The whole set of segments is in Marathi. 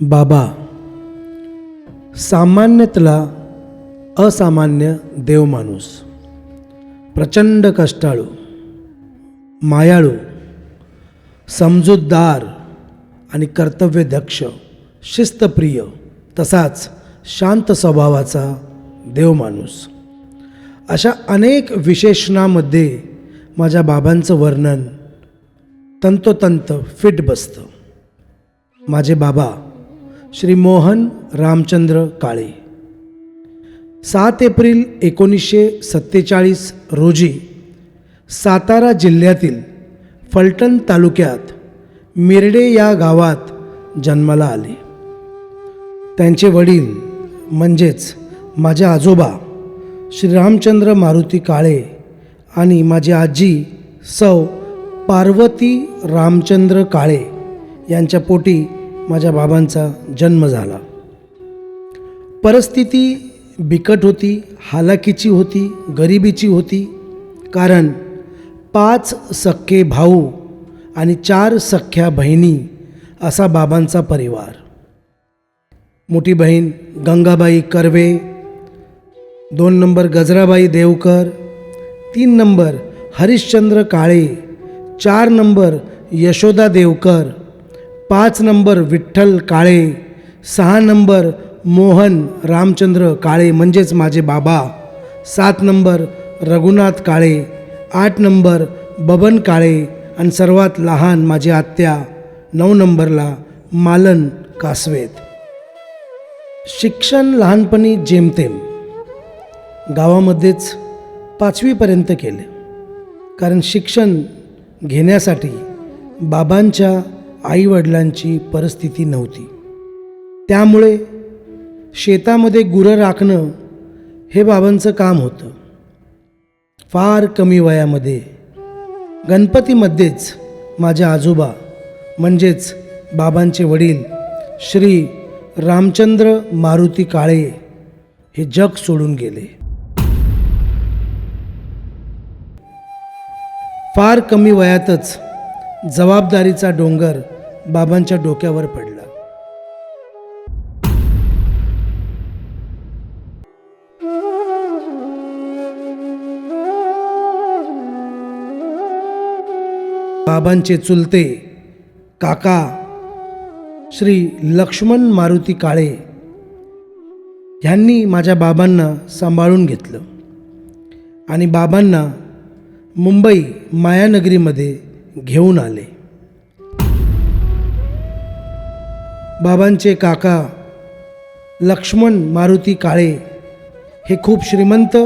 बाबा सामान्यतला असामान्य देव माणूस प्रचंड कष्टाळू मायाळू समजूतदार आणि कर्तव्यदक्ष शिस्तप्रिय तसाच शांत स्वभावाचा देव माणूस. अशा अनेक विशेषणामध्ये माझ्या बाबांचं वर्णन तंतोतंत फिट बसतं. माझे बाबा श्री मोहन रामचंद्र काळे. सात एप्रिल एकोणीसशे सत्तेचाळीस रोजी सातारा जिल्ह्यातील फलटण तालुक्यात मिरडे या गावात जन्माला आले. त्यांचे वडील म्हणजेच माझे आजोबा श्रीरामचंद्र मारुती काळे आणि माझी आजी सौ पार्वती रामचंद्र काळे यांच्या पोटी माझ्या बाबांचा जन्म झाला. परिस्थिती बिकट होती हालाकीची होती गरिबीची होती. कारण पाच सख्खे भाऊ आणि चार सख्ख्या बहिणी असा बाबांचा परिवार. मोठी बहीण गंगाबाई कर्वे दोन नंबर गजराबाई देवकर तीन नंबर हरिश्चंद्र काळे चार नंबर यशोदा देवकर पाच नंबर विठ्ठल काळे सहा नंबर मोहन रामचंद्र काळे म्हणजेच माझे बाबा सात नंबर रघुनाथ काळे आठ नंबर बबन काळे आणि सर्वात लहान माझी आत्या नऊ नंबरला मालन कासवेत. शिक्षण लहानपणी जेमतेम. गावामध्येच पाचवीपर्यंत केले. कारण शिक्षण घेण्यासाठी बाबांच्या आईवडिलांची परिस्थिती नव्हती. त्यामुळे शेतामध्ये गुरं राखणं हे बाबांचं काम होतं. फार कमी वयामध्ये गणपतीमध्येच माझे आजोबा म्हणजेच बाबांचे वडील श्री रामचंद्र मारुती काळे हे जग सोडून गेले. फार कमी वयातच जबाबदारीचा डोंगर बाबांच्या डोक्यावर पडला. बाबांचे चुलते काका श्री लक्ष्मण मारुती काळे ह्यांनी माझ्या बाबांना सांभाळून घेतलं आणि बाबांना मुंबई मायानगरीमध्ये घेऊन आले. बाबांचे काका लक्ष्मण मारुती काळे हे खूप श्रीमंत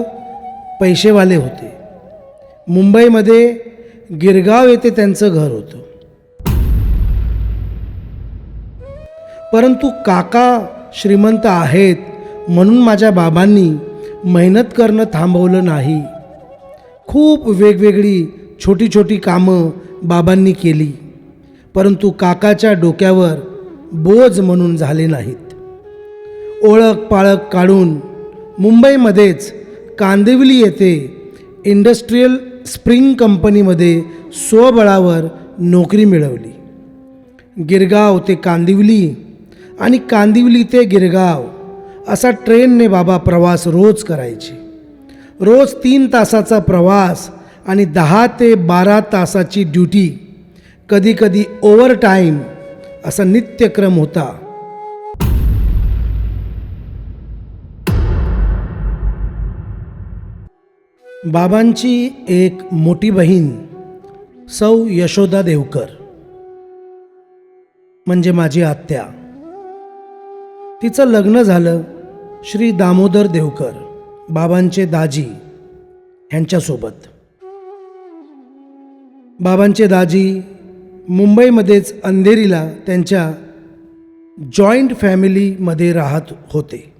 पैसेवाले होते. मुंबईमध्ये गिरगाव येथे त्यांचं घर होतं. परंतु काका श्रीमंत आहेत म्हणून माझ्या बाबांनी मेहनत करणं थांबवलं नाही. खूप वेगवेगळी छोटी छोटी कामं बाबांनी केली. परंतु काकाच्या डोक्यावर बोज म्हणून झाले नाहीत. ओळख पाळख काढून मुंबईमध्येच कांदिवली येथे इंडस्ट्रीयल स्प्रिंग कंपनीमध्ये स्वबळावर नोकरी मिळवली. गिरगाव ते कांदिवली आणि कांदिवली ते गिरगाव असा ट्रेनने बाबा प्रवास रोज करायचे. रोज तीन तासाचा प्रवास आणि दहा ते बारा तासाची ड्युटी. कधीकधी ओव्हर टाईम असा नित्यक्रम होता. बाबांची एक मोठी बहीण सौ यशोदा देवकर म्हणजे माझी आत्या. तिचं लग्न झालं श्री दामोदर देवकर बाबांचे दाजी ह्यांच्यासोबत बाबांचे दाजी मुंबईमध्येच अंधेरीला त्यांच्या जॉईंट फॅमिलीमध्ये राहत होते.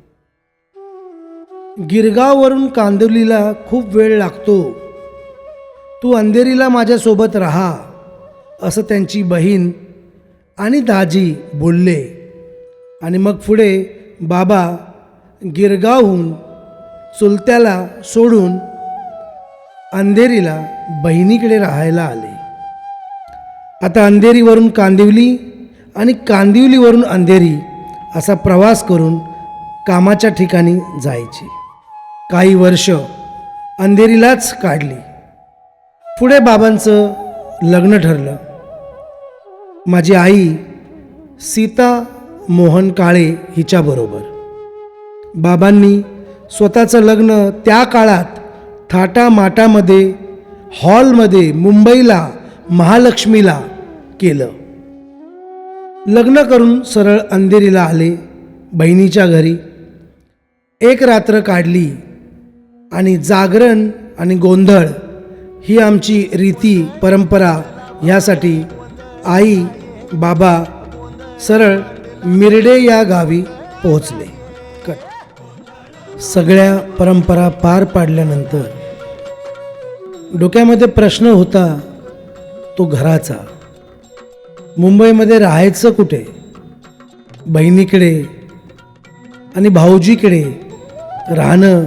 गिरगाववरून कांदिवलीला खूप वेळ लागतो. तू अंधेरीला माझ्यासोबत राहा असं त्यांची बहीण आणि दाजी बोलले. आणि मग पुढे बाबा गिरगावहून चुलत्याला सोडून अंधेरीला बहिणीकडे राहायला आले. आता अंधेरीवरून कांदिवली आणि कांदिवलीवरून अंधेरी असा प्रवास करून कामाच्या ठिकाणी जायचे. काही वर्ष अंधेरीलाच काढली. पुढे बाबांचं लग्न ठरलं. माझी आई सीता मोहन काळे हिच्याबरोबर. बाबांनी स्वतःचं लग्न त्या काळात थाटामाटामध्ये हॉलमध्ये मुंबईला महालक्ष्मीला केलं. लग्न करून सरळ अंधेरीला आले बहिणीच्या घरी. एक रात्र काढली आणि जागरण आणि गोंधळ ही आमची रीती परंपरा ह्यासाठी आई बाबा सरळ मिरडे या गावी पोहोचले. कट. सगळ्या परंपरा पार पाडल्यानंतर डोक्यामध्ये प्रश्न होता तो घराचा. मुंबईमध्ये राहायचं कुठे? बहिणीकडे आणि भाऊजीकडे राहणं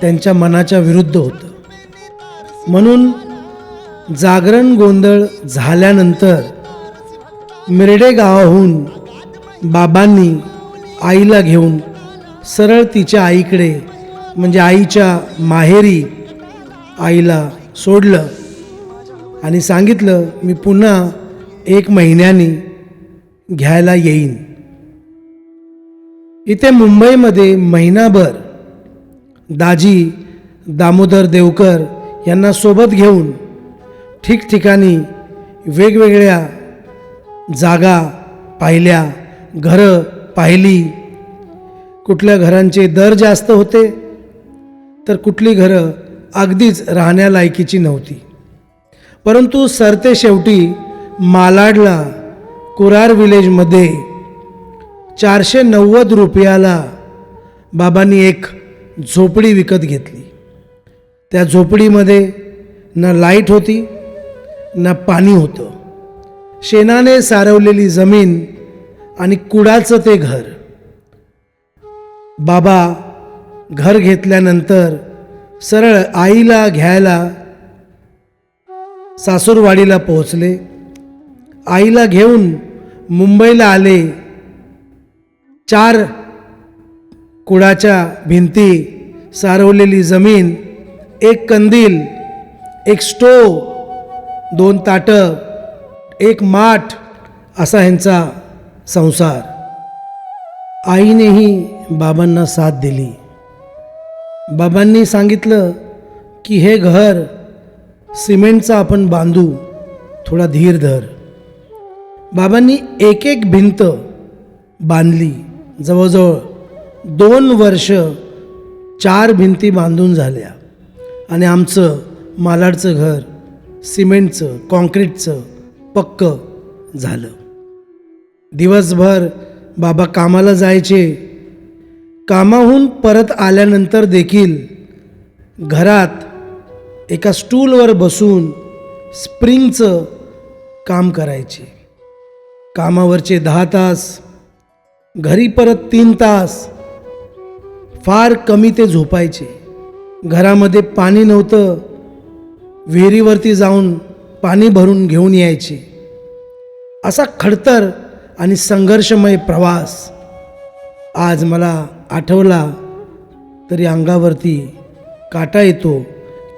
त्यांच्या मनाच्या विरुद्ध होतं. म्हणून जागरण गोंधळ झाल्यानंतर मिरडे गावाहून बाबांनी आईला घेऊन सरळ तिच्या आईकडे म्हणजे आईच्या माहेरी आईला सोडलं आणि सांगितलं मी पुन्हा एक महिन्यानी घ्यायला येईन. इथे मुंबईमध्ये महिनाभर दाजी दामोदर देवकर यांना सोबत घेऊन ठिकठिकाणी वेगवेगळ्या जागा पाहिल्या घरं पाहिली. कुठल्या घरांचे दर जास्त होते तर कुठली घरं अगदीच राहण्यालायकीची नव्हती. परंतु सरते शेवटी मालाडला कुरार विलेजमध्ये चारशे नव्वद रुपयाला बाबांनी एक झोपडी विकत घेतली. त्या झोपडीमध्ये ना लाइट होती ना पाणी होतं. शेणाने सारवलेली जमीन आणि कुडाचं ते घर. बाबा घर घेतल्यानंतर सरळ आईला घ्यायला सासूरवाडीला पोहोचले. आईला घेऊन मुंबईला आले. चार कुडाच्या भिंती सारवलेली जमीन एक कंदील एक स्टोव दोन ताटं एक माठ असा ह्यांचा संसार. आईनेही बाबांना साथ दिली. बाबांनी सांगितलं की हे घर सिमेंटचं आपण बांधू थोडा धीर धर. बाबांनी एक एक भिंत बांधली. जवळजवळ दोन वर्ष चार भिंती बांधून झाल्या. आणि आमचं मालाडचं घर सिमेंटचं कॉन्क्रीटचं पक्क झालं. दिवसभर बाबा कामाला जायचे. कामाहून परत आल्यानंतर देखील घरात एका स्टूलवर बसून स्प्रिंगचं काम करायचे. कामावरचे दहा तास घरी परत तीन तास. फार कमी ते झोपायचे. घरामध्ये पाणी नव्हतं. विहिरीवरती जाऊन पाणी भरून घेऊन यायचे. असा खडतर आणि संघर्षमय प्रवास आज मला आठवला तरी अंगावरती काटा येतो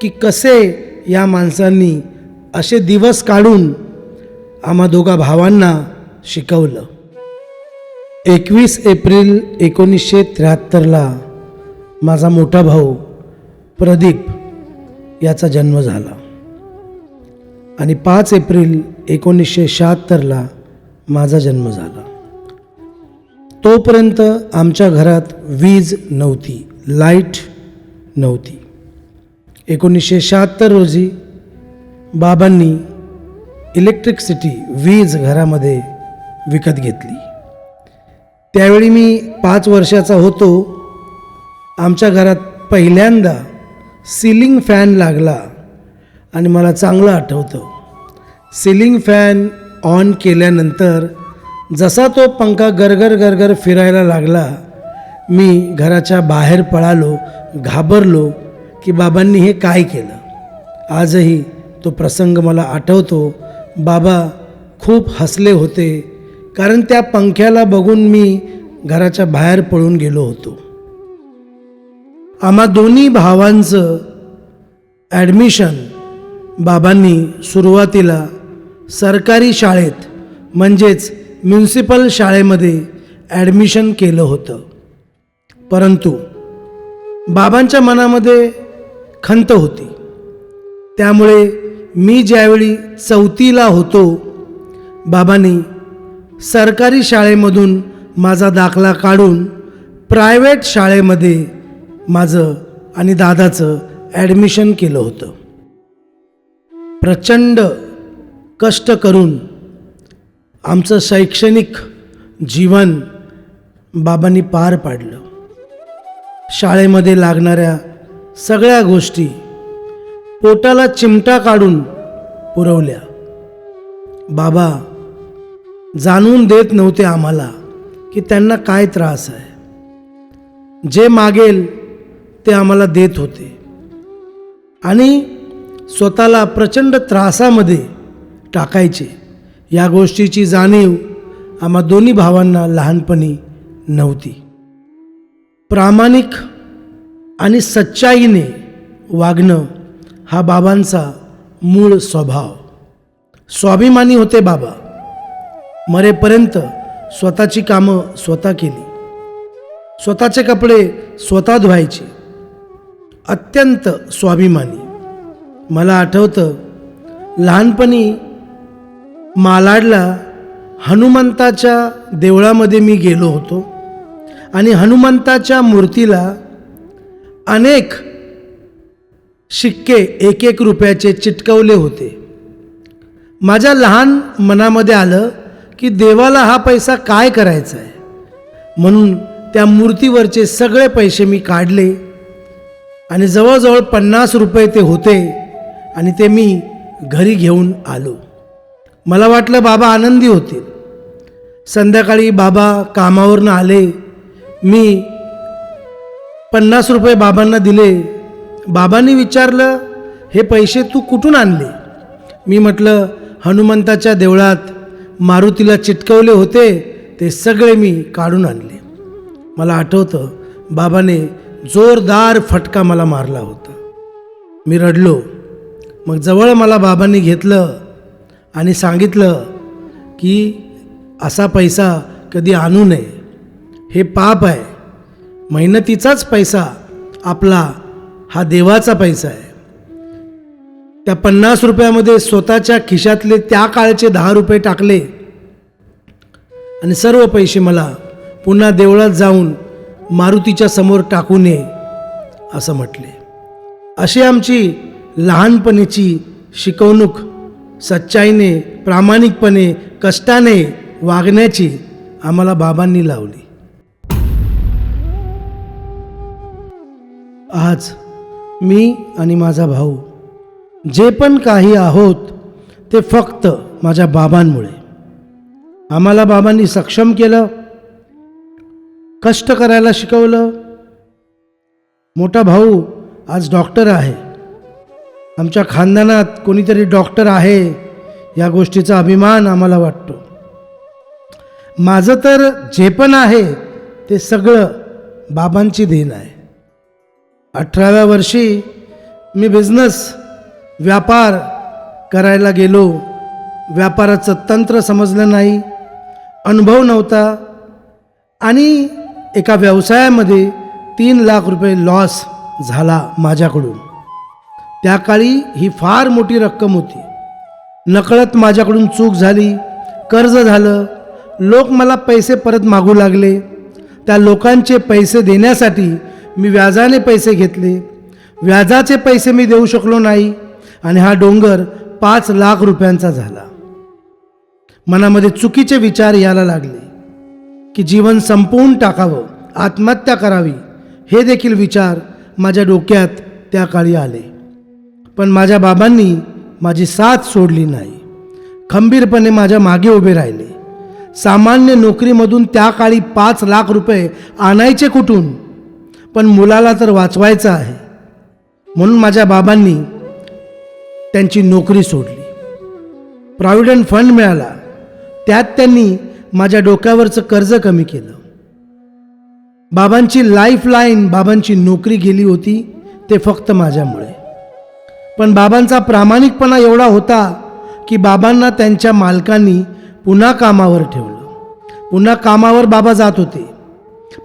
की कसे या माणसांनी असे दिवस काढून आम्हा दोघा भावांना शिकवलं. एकवीस एप्रिल एकोणीसशे त्र्याहत्तरला माझा मोठा भाऊ प्रदीप याचा जन्म झाला. आणि पाच एप्रिल एकोणीसशे शहात्तरला माझा जन्म झाला. तोपर्यंत आमच्या घरात वीज नव्हती लाइट नव्हती. एकोणीसशे शहात्तर रोजी बाबांनी इलेक्ट्रिकसिटी वीज घरामध्ये विकत घेतली. त्यावेळी मी पाच वर्षाचा होतो. आमच्या घरात पहिल्यांदा सिलिंग फॅन लागला आणि मला चांगलं आठवतं. सिलिंग फॅन ऑन केल्यानंतर जसा तो पंखा गरगर गरगर फिरायला लागला मी घराच्या बाहेर पळालो घाबरलो की बाबांनी हे काय केलं? आजही तो प्रसंग मला आठवतो. बाबा खूप हसले होते कारण त्या पंख्याला बघून मी घराच्या बाहेर पळून गेलो होतो. आम्हा दोन्ही भावांचं ॲडमिशन बाबांनी सुरुवातीला सरकारी शाळेत म्हणजेच म्युन्सिपल शाळेमध्ये ॲडमिशन केलं होतं. परंतु बाबांच्या मनामध्ये खंत होती. त्यामुळे मी ज्यावेळी चौथीला होतो बाबांनी सरकारी शाळेमधून माझा दाखला काढून प्रायव्हेट शाळेमध्ये माझं आणि दादाचं ॲडमिशन केलं होतं. प्रचंड कष्ट करून आमचं शैक्षणिक जीवन बाबांनी पार पाडलं. शाळेमध्ये लागणाऱ्या सगळ्या गोष्टी पोटाला चिमटा काढून पुरवल्या. बाबा जाणून देत नव्हते आम्हाला की त्यांना काय त्रास आहे. जे मागेल ते आम्हाला देत होते. आणि स्वतःला प्रचंड त्रासामध्ये टाकायचे. या गोष्टीची जाणीव आम्हा दोन्ही भावांना लहानपणी नव्हती. प्रामाणिक आणि सच्चाईने वागणं हा बाबांचा मूळ स्वभाव. स्वाभिमानी होते बाबा. मरेपर्यंत स्वतःची कामं स्वतः केली. स्वतःचे कपडे स्वतः धुवायचे. अत्यंत स्वाभिमानी. मला आठवतं लहानपणी मालाडला हनुमंताच्या देवळामध्ये मी गेलो होतो आणि हनुमंताच्या मूर्तीला अनेक शिक्के एक एक रुपयाचे चिटकवले होते. माझ्या लहान मनामध्ये आलं की देवाला हा पैसा काय करायचा आहे? म्हणून त्या मूर्तीवरचे सगळे पैसे मी काढले आणि जवळजवळ पन्नास रुपये ते होते आणि ते मी घरी घेऊन आलो. मला वाटलं बाबा आनंदी होतील. संध्याकाळी बाबा कामावरनं आले. मी पन्नास रुपये बाबांना दिले. बाबांनी विचारलं हे पैसे तू कुठून आणले? मी म्हटलं हनुमंताच्या देवळात मारुतीला चिटकवले होते ते सगळे मी काढून आणले. मला आठवतं बाबाने जोरदार फटका मला मारला होता. मी रडलो. मग जवळ मला बाबांनी घेतलं आणि सांगितलं की असा पैसा कधी आणू नये. हे पाप आहे. मेहनतीचाच पैसा आपला हा देवाचा पैसा आहे. त्या पन्नास रुपयामध्ये स्वतःच्या खिशातले त्या काळचे दहा रुपये टाकले. आणि सर्व पैसे मला पुन्हा देवळात जाऊन मारुतीच्या समोर टाकू नये असं म्हटले. अशी आमची लहानपणीची शिकवणूक सच्चाईने प्रामाणिकपणे कष्टाने वागण्याची आम्हाला बाबांनी लावली. आज मी आणि माझा भाऊ जे पण काही आहोत ते फक्त माझ्या बाबांमुळे. आम्हाला बाबांनी सक्षम केलं कष्ट करायला शिकवलं. मोठा भाऊ आज डॉक्टर आहे. आमच्या खानदानात कोणीतरी डॉक्टर आहे या गोष्टीचा अभिमान आम्हाला वाटतो. माझं तर जे पण आहे ते सगळं बाबांची देण आहे. अठराव्या वर्षी मी बिझनेस व्यापार करायला गेलो. व्यापाराचं तंत्र समजलं नाही. अनुभव नव्हता. आणि एका व्यवसायामध्ये तीन लाख रुपये लॉस झाला माझ्याकडून. त्या काळी ही फार मोठी रक्कम होती. नकळत माझ्याकडून चूक झाली. कर्ज झालं. लोक मला पैसे परत मागू लागले. त्या लोकांचे पैसे देण्यासाठी मी व्याजाने पैसे घेतले. व्याजाचे पैसे मी देऊ शकलो नाही. आणि हा डोंगर पाच लाख रुपयांचा झाला. मनामध्ये चुकीचे विचार यायला लागले की जीवन संपवून टाकावं आत्महत्या करावी हे देखील विचार माझ्या डोक्यात त्या काळी आले. पण माझ्या बाबांनी माझी साथ सोडली नाही. खंबीरपणे माझ्या मागे उभे राहिले. सामान्य नोकरीमधून त्या काळी पाच लाख रुपये आणायचे कुठून? पण मुलाला तर वाचवायचं आहे. म्हणून माझ्या बाबांनी त्यांची नोकरी सोडली. प्रॉव्हिडंट फंड मिळाला. त्यात त्यांनी माझ्या डोक्यावरचं कर्ज कमी केलं. बाबांची लाईफ लाईन बाबांची नोकरी गेली होती ते फक्त माझ्यामुळे. पण बाबांचा प्रामाणिकपणा एवढा होता की बाबांना त्यांच्या मालकांनी पुन्हा कामावर ठेवलं. पुन्हा कामावर बाबा जात होते.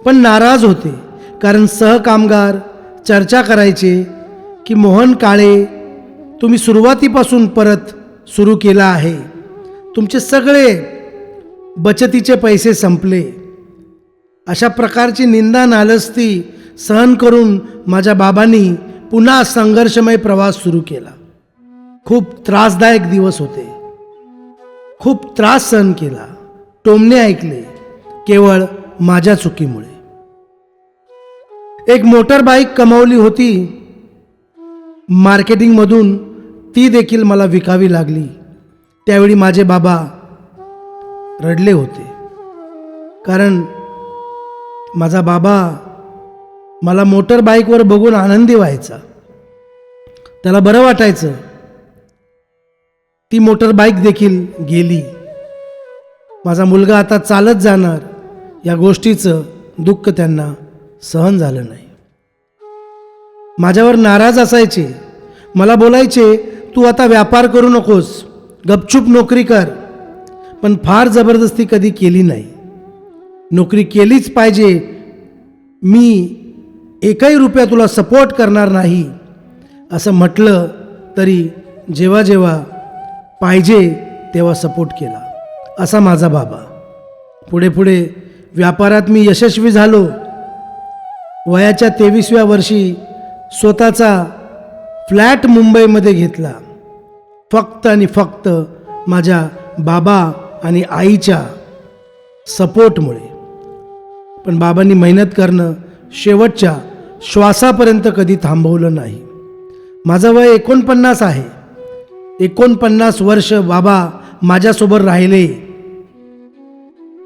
पण नाराज होते कारण सहकामगार चर्चा करायचे की मोहन काळे तुम्ही सुरुवातीपासून परत सुरू केला आहे. तुमचे सगळे बचतीचे पैसे संपले. अशा प्रकारची निंदा नालस्ती सहन करून माझ्या बाबांनी पुन्हा संघर्षमय प्रवास सुरू केला. खूप त्रासदायक दिवस होते. खूप त्रास सहन केला. टोमणे ऐकले केवळ माझ्या चुकीमुळे. एक मोटर बाईक कमावली होती. मार्केटिंगमधून ती देखील मला विकावी लागली. त्यावेळी माझे बाबा रडले होते. कारण माझा बाबा मला मोटर बाईकवर बघून आनंदी व्हायचा. त्याला बरं वाटायचं. ती मोटर बाईक देखील गेली. माझा मुलगा आता चालत जाणार. या गोष्टीचं दुःख त्यांना सहन झालं नाही. माझ्यावर नाराज असायचे. मला बोलायचे तू आता व्यापार करू नकोस. गपचूप नोकरी कर. पण फार जबरदस्ती कधी केली नाही. नोकरी केलीच पाहिजे. मी एकही रुपया तुला सपोर्ट करणार नाही. असं म्हटलं तरी जेव्हा जेव्हा पाहिजे तेव्हा सपोर्ट केला. असा माझा बाबा. पुढे पुढे व्यापारात मी यशस्वी झालो. वयाच्या तेवीसव्या वर्षी स्वतःचा फ्लॅट मुंबईमध्ये घेतला. फक्त आणि फक्त माझ्या बाबा आणि आईच्या सपोर्टमुळे. पण बाबांनी मेहनत करणं शेवटच्या श्वासापर्यंत कधी थांबवलं नाही. माझं वय एकोणपन्नास आहे. एकोणपन्नास वर्ष बाबा माझ्यासोबत राहिले.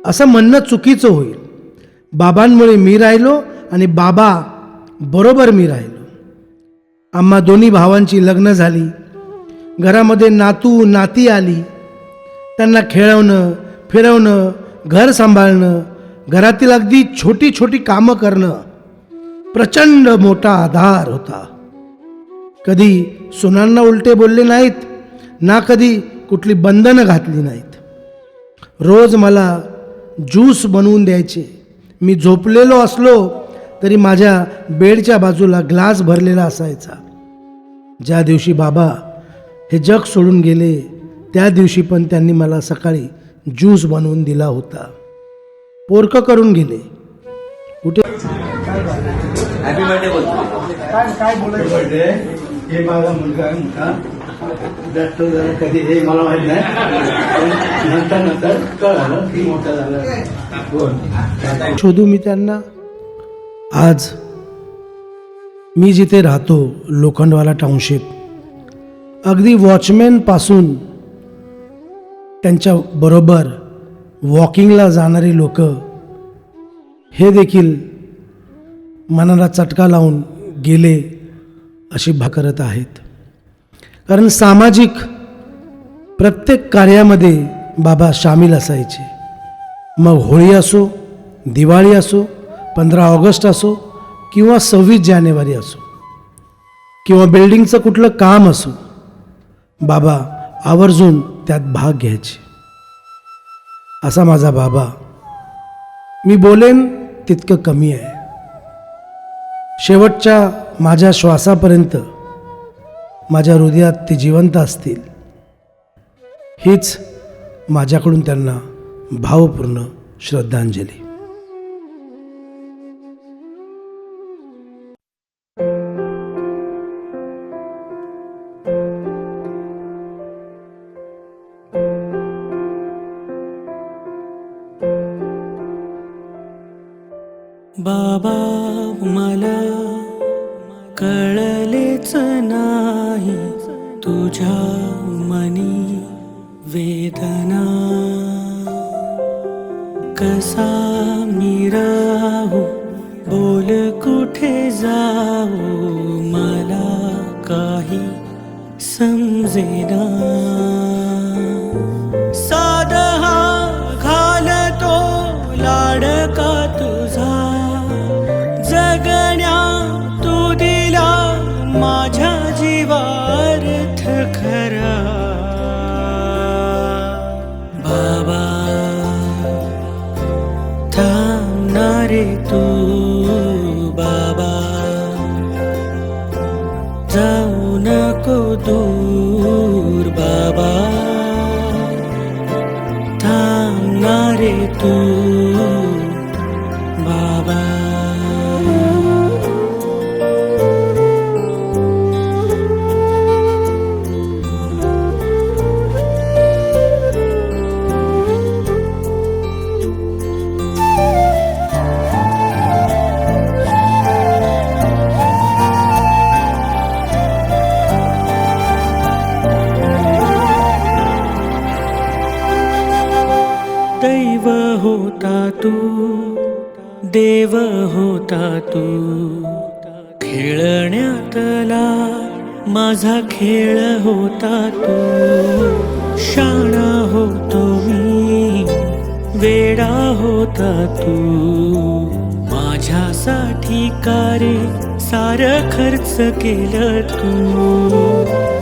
असं म्हणणं चुकीचं होईल. बाबांमुळे मी राहिलो आणि बाबा बरोबर मी राहिलो. आम्हा दोन्ही भावांची लग्न झाली. घरामध्ये नातू नाती आली. त्यांना खेळवणं फिरवणं घर सांभाळणं घरातील अगदी छोटी छोटी कामं करणं प्रचंड मोठा आधार होता. कधी सुनांना उलटे बोलले नाहीत ना कधी कुठली बंधनं घातली नाहीत. रोज मला ज्यूस बनवून द्यायचे. मी झोपलेलो असलो तरी माझ्या बेडच्या बाजूला ग्लास भरलेला असायचा. ज्या दिवशी बाबा हे जग सोडून गेले. त्या दिवशी पण त्यांनी मला सकाळी ज्यूस बनवून दिला होता. पोरकं करून गेले. कुठे? हॅपी बर्थडे बोलतो. काय काय बोलायचं? बर्थडे हे माझा मुलगा आहे मोठा डॉक्टर झाला कधी हे मला माहीत नाही. पण नंतर नंतर कळालं की मोठा झाला. बोल शोधू मी त्यांना. आज मी जिथे राहतो लोखंडवाला टाउनशिप अगदी वॉचमॅनपासून त्यांच्या बरोबर वॉकिंगला जाणारी लोक हे देखील मनाला चटका लावून गेले अशी भाकरत आहेत. कारण सामाजिक प्रत्येक कार्यामध्ये बाबा सामील असायचे. मग होळी असो दिवाळी असो पंधरा ऑगस्ट असो किंवा सव्वीस जानेवारी असो किंवा बिल्डिंगचं कुठलं काम असो बाबा आवर्जून त्यात भाग घ्यायचे. असा माझा बाबा मी बोलेन तितकं कमी आहे. शेवटच्या माझ्या श्वासापर्यंत माझ्या हृदयात ते जिवंत असतील हीच माझ्याकडून त्यांना भावपूर्ण श्रद्धांजली. कसा मी राहू बोल कुठे जाऊ? मला काही समजेना थांबणार रे तू बाबा देव होता तू. खेळण्यातला माझा खेळ होता तू. शाणा होतो मी वेडा होता तू. माझ्यासाठी कारे सारं खर्च केलं तू.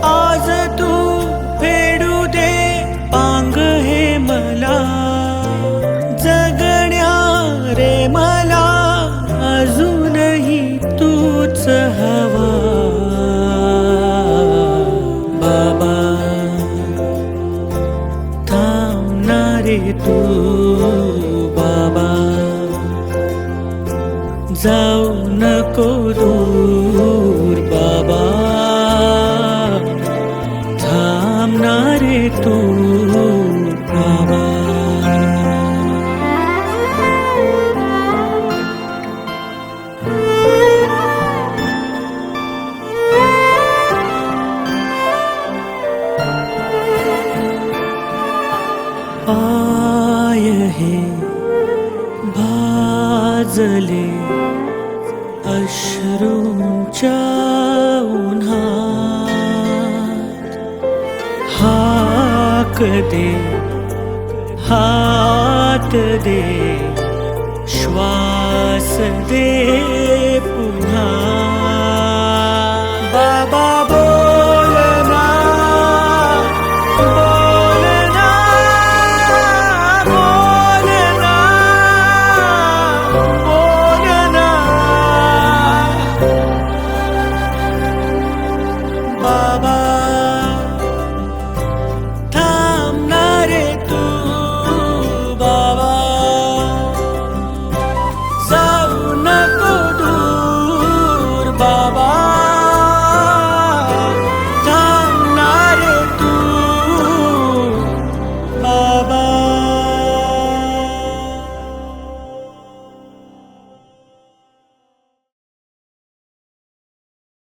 आज तू जाऊ नको दूर बाबा थांबणारे तू बाबा